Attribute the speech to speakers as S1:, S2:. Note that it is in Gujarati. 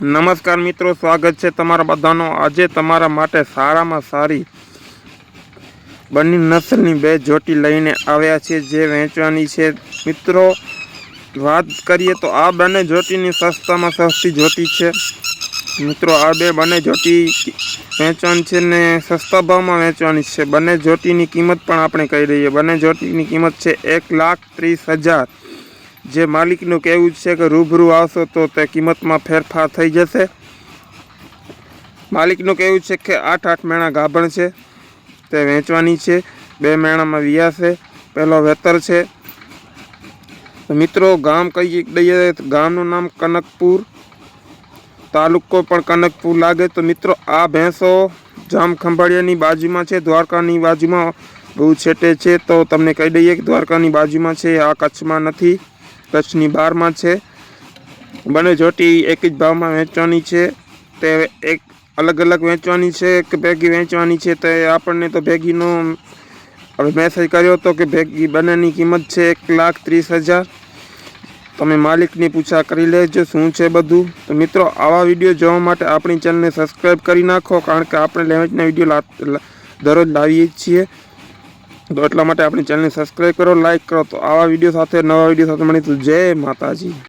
S1: નમસ્કાર મિત્રો, સ્વાગત છે તમારા બધાનો. આજે તમારા માટે સારામાં સારી બંને નસલની બે જોટી લઈને આવ્યા છે જે વેચવાની છે. મિત્રો, વાત કરીએ તો આ બંને જોટીની સસ્તામાં સસ્તી જોટી છે. મિત્રો, આ બે બંને જોટી વેચવાની છે ને સસ્તા ભાવમાં વેચવાની છે. બંને જોટીની કિંમત પણ આપણે કહી દઈએ. બંને જોટીની કિંમત છે એક લાખ ત્રીસ હજાર. જે માલિકનું કહેવું છે કે રૂબરૂ આવશો તો તે કિંમતમાં ફેરફાર થઈ જશે. માલિકનું કહેવું છે કે આઠ આઠ મેણા ગાભણ છે, તે વેચવાની છે, બે મેણામાં વિયા છે પહેલો વેતર છે. મિત્રો, ગામ કહી દઈએ, ગામનું નામ કનકપુર, તાલુકો પણ કનકપુર લાગે. તો મિત્રો, આ ભેંસો જામ ખંભાળિયાની બાજુમાં છે, દ્વારકાની બાજુમાં બહુ છેટે છે. તો તમને કહી દઈએ કે દ્વારકાની બાજુમાં છે, આ કચ્છમાં નથી. કચ્છની બહારમાં છે. બંને જોટી એક જ ભાવમાં વેચવાની છે. તે એક અલગ અલગ વેચવાની છે કે ભેગી વેચવાની છે. તે આપણને તો ભેગીનો હવે મેસેજ કર્યો હતો કે ભેગી બંનેની કિંમત છે એક લાખ ત્રીસ હજાર. તમે માલિકની પૂછા કરી લેજો શું છે બધું. તો મિત્રો, આવા વીડિયો જોવા માટે આપણી ચેનલને સબસ્ક્રાઈબ કરી નાખો, કારણ કે આપણે લેવેચના વીડિયો દરરોજ લાવીએ છીએ. તો એટલા માટે આપણી ચેનલને સબસ્ક્રાઈબ કરો લાઇક કરો. તો આવા વીડિયો સાથે, નવા વીડિયો સાથે મળીશું જય માતાજી.